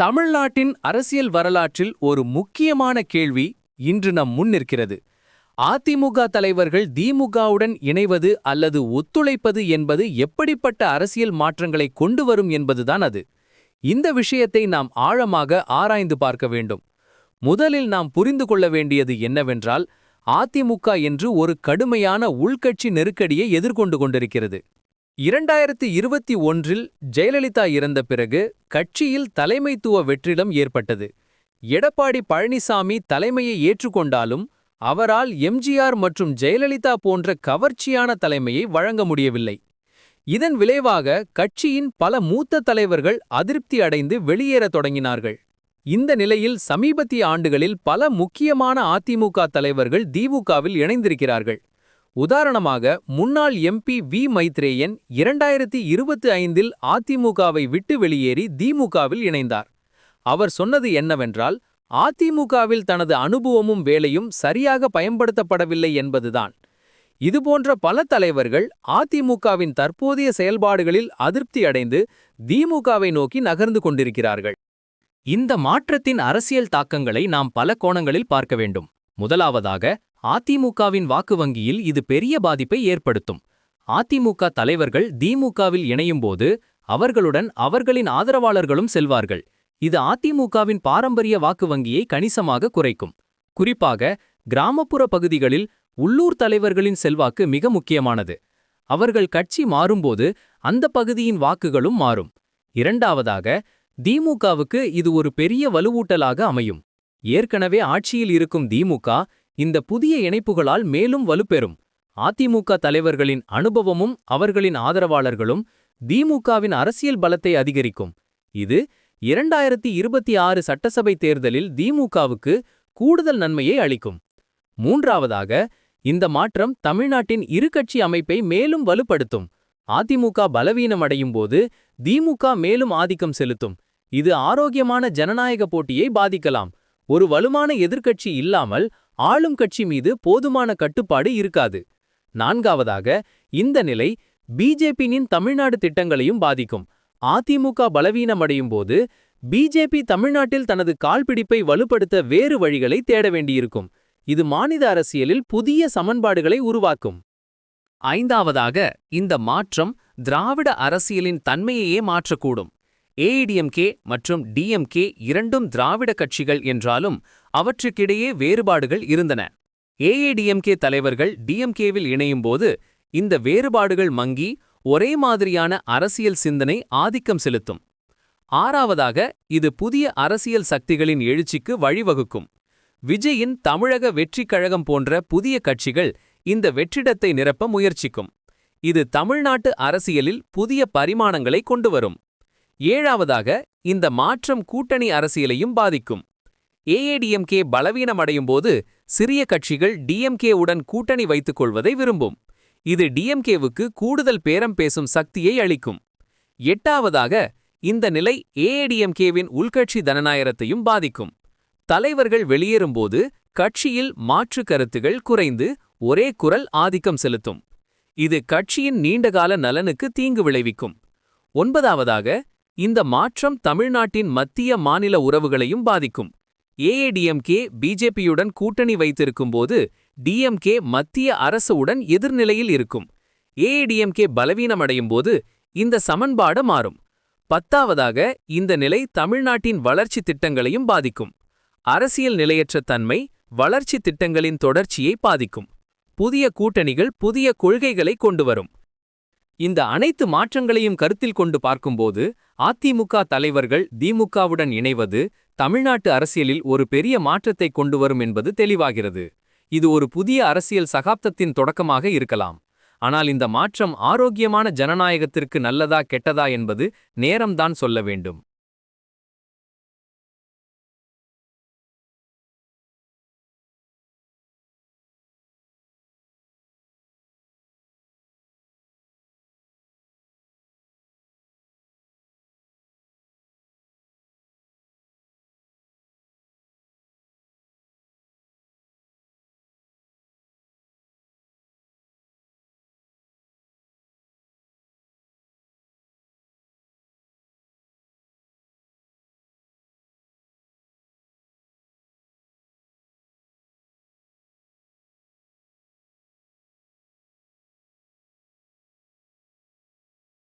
தமிழ்நாட்டின் அரசியல் வரலாற்றில் ஒரு முக்கியமான கேள்வி இன்று நம் முன் நிற்கிறது. அதிமுக தலைவர்கள் திமுகவுடன் இணைவது அல்லது ஒத்துழைப்பது என்பது எப்படிப்பட்ட அரசியல் மாற்றங்களை கொண்டு வரும் என்பதுதான் அது. இந்த விஷயத்தை நாம் ஆழமாக ஆராய்ந்து பார்க்க வேண்டும். முதலில் நாம் புரிந்து கொள்ள வேண்டியது என்னவென்றால் அதிமுக என்று ஒரு கடுமையான உள்கட்சி நெருக்கடியை எதிர்கொண்டு கொண்டிருக்கிறது. இரண்டாயிரத்தி இருபத்தி ஒன்றில் ஜெயலலிதா இறந்த பிறகு கட்சியில் தலைமைத்துவ வெற்றிடம் ஏற்பட்டது. எடப்பாடி பழனிசாமி தலைமையை ஏற்றுக்கொண்டாலும் அவரால் எம்ஜிஆர் மற்றும் ஜெயலலிதா போன்ற கவர்ச்சியான தலைமையை வழங்க முடியவில்லை. இதன் விளைவாக கட்சியின் பல மூத்த தலைவர்கள் அதிருப்தி அடைந்து வெளியேறத் தொடங்கினார்கள். இந்த நிலையில் சமீபத்திய ஆண்டுகளில் பல முக்கியமான அதிமுக தலைவர்கள் திமுகவில் இணைந்திருக்கிறார்கள். உதாரணமாக முன்னாள் எம்பி வி மைத்ரேயன் இரண்டாயிரத்தி இருபத்தி ஐந்தில் அதிமுகவை விட்டு வெளியேறி திமுகவில் இணைந்தார். அவர் சொன்னது என்னவென்றால் அதிமுகவில் தனது அனுபவமும் வேலையும் சரியாக பயன்படுத்தப்படவில்லை என்பதுதான். இதுபோன்ற பல தலைவர்கள் அதிமுகவின் தற்போதைய செயல்பாடுகளில் அதிருப்தி அடைந்து திமுகவை நோக்கி நகர்ந்து கொண்டிருக்கிறார்கள். இந்த மாற்றத்தின் அரசியல் தாக்கங்களை நாம் பல கோணங்களில் பார்க்க வேண்டும். முதலாவதாக அதிமுகவின் வாக்கு வங்கியில் இது பெரிய பாதிப்பை ஏற்படுத்தும். அதிமுக தலைவர்கள் திமுகவில் இணையும்போது அவர்களுடன் அவர்களின் ஆதரவாளர்களும் செல்வார்கள். இது அதிமுகவின் பாரம்பரிய வாக்கு வங்கியை கணிசமாக குறைக்கும். குறிப்பாக கிராமப்புற பகுதிகளில் உள்ளூர் தலைவர்களின் செல்வாக்கு மிக முக்கியமானது. அவர்கள் கட்சி மாறும்போது அந்த பகுதியின் வாக்குகளும் மாறும். இரண்டாவதாக திமுகவுக்கு இது ஒரு பெரிய வலுவூட்டலாக அமையும். ஏற்கனவே ஆட்சியில் இருக்கும் திமுக இந்த புதிய இணைப்புகளால் மேலும் வலுப்பெறும். அதிமுக தலைவர்களின் அனுபவமும் அவர்களின் ஆதரவாளர்களும் திமுகவின் அரசியல் பலத்தை அதிகரிக்கும். இது இரண்டாயிரத்தி இருபத்தி ஆறு சட்டசபை தேர்தலில் திமுகவுக்கு கூடுதல் நன்மையை அளிக்கும். மூன்றாவதாக இந்த மாற்றம் தமிழ்நாட்டின் இருகட்சி அமைப்பை மேலும் வலுப்படுத்தும். அதிமுக பலவீனமடையும் போது திமுக மேலும் ஆதிக்கம் செலுத்தும். இது ஆரோக்கியமான ஜனநாயக போட்டியை பாதிக்கலாம். ஒரு வலுமான எதிர்க்கட்சி இல்லாமல் ஆளும் கட்சி மீது போதுமான கட்டுப்பாடு இருக்காது. நான்காவதாக இந்த நிலை பிஜேபியின் தமிழ்நாடு திட்டங்களையும் பாதிக்கும். அதிமுக பலவீனமடையும் போது பிஜேபி தமிழ்நாட்டில் தனது கால்பிடிப்பை வலுப்படுத்த வேறு வழிகளை தேட வேண்டியிருக்கும். இது மாநில அரசியலில் புதிய சமன்பாடுகளை உருவாக்கும். ஐந்தாவதாக இந்த மாற்றம் திராவிட அரசியலின் தன்மையையே மாற்றக்கூடும். ஏஐடிஎம்கே மற்றும் டிஎம்கே இரண்டும் திராவிட கட்சிகள் என்றாலும் அவற்றுக்கிடையே வேறுபாடுகள் இருந்தன. ஏஐடிஎம்கே தலைவர்கள் டிஎம்கேவில் இணையும்போது இந்த வேறுபாடுகள் மங்கி ஒரே மாதிரியான அரசியல் சிந்தனை ஆதிக்கம் செலுத்தும். ஆறாவதாக இது புதிய அரசியல் சக்திகளின் எழுச்சிக்கு வழிவகுக்கும். விஜயின் தமிழக வெற்றிக் கழகம் போன்ற புதிய கட்சிகள் இந்த வெற்றிடத்தை நிரப்ப முயற்சிக்கும். இது தமிழ்நாட்டு அரசியலில் புதிய பரிமாணங்களை கொண்டு வரும் ஏழாவதாக இந்த மாற்றம் கூட்டணி அரசியலையும் பாதிக்கும். ஏஏடிஎம்கே பலவீனமடையும் போது சிறிய கட்சிகள் டிஎம்கே உடன் கூட்டணி வைத்துக் கொள்வதை விரும்பும். இது டிஎம்கேவுக்கு கூடுதல் பேரம் பேசும் சக்தியை அளிக்கும். எட்டாவதாக இந்த நிலை ஏஏடிஎம்கேவின் உள்கட்சி தனநாயகத்தையும் பாதிக்கும். தலைவர்கள் வெளியேறும்போது கட்சியில் மாற்று கருத்துகள் குறைந்து ஒரே குரல் ஆதிக்கம் செலுத்தும். இது கட்சியின் நீண்டகால நலனுக்கு தீங்கு விளைவிக்கும். ஒன்பதாவதாக இந்த மாற்றம் தமிழ்நாட்டின் மத்திய மாநில உறவுகளையும் பாதிக்கும். ஏஏடிஎம்கே பிஜேபியுடன் கூட்டணி வைத்திருக்கும்போது டிஎம்கே மத்திய அரசுடன் எதிர்நிலையில் இருக்கும். ஏஏடிஎம்கே பலவீனமடையும் போது இந்த சமன்பாடு மாறும். பத்தாவதாக இந்த நிலை தமிழ்நாட்டின் வளர்ச்சி திட்டங்களையும் பாதிக்கும். அரசியல் நிலையற்ற தன்மை வளர்ச்சி திட்டங்களின் தொடர்ச்சியை பாதிக்கும். புதிய கூட்டணிகள் புதிய கொள்கைகளை கொண்டு வரும் இந்த அனைத்து மாற்றங்களையும் கருத்தில் கொண்டு பார்க்கும்போது அதிமுக தலைவர்கள் திமுகவுடன் இணைவது தமிழ்நாட்டு அரசியலில் ஒரு பெரிய மாற்றத்தை கொண்டு வரும் என்பது தெளிவாகிறது. இது ஒரு புதிய அரசியல் சகாப்தத்தின் தொடக்கமாக இருக்கலாம். ஆனால் இந்த மாற்றம் ஆரோக்கியமான ஜனநாயகத்திற்கு நல்லதா கெட்டதா என்பது நேரம்தான் சொல்ல வேண்டும்.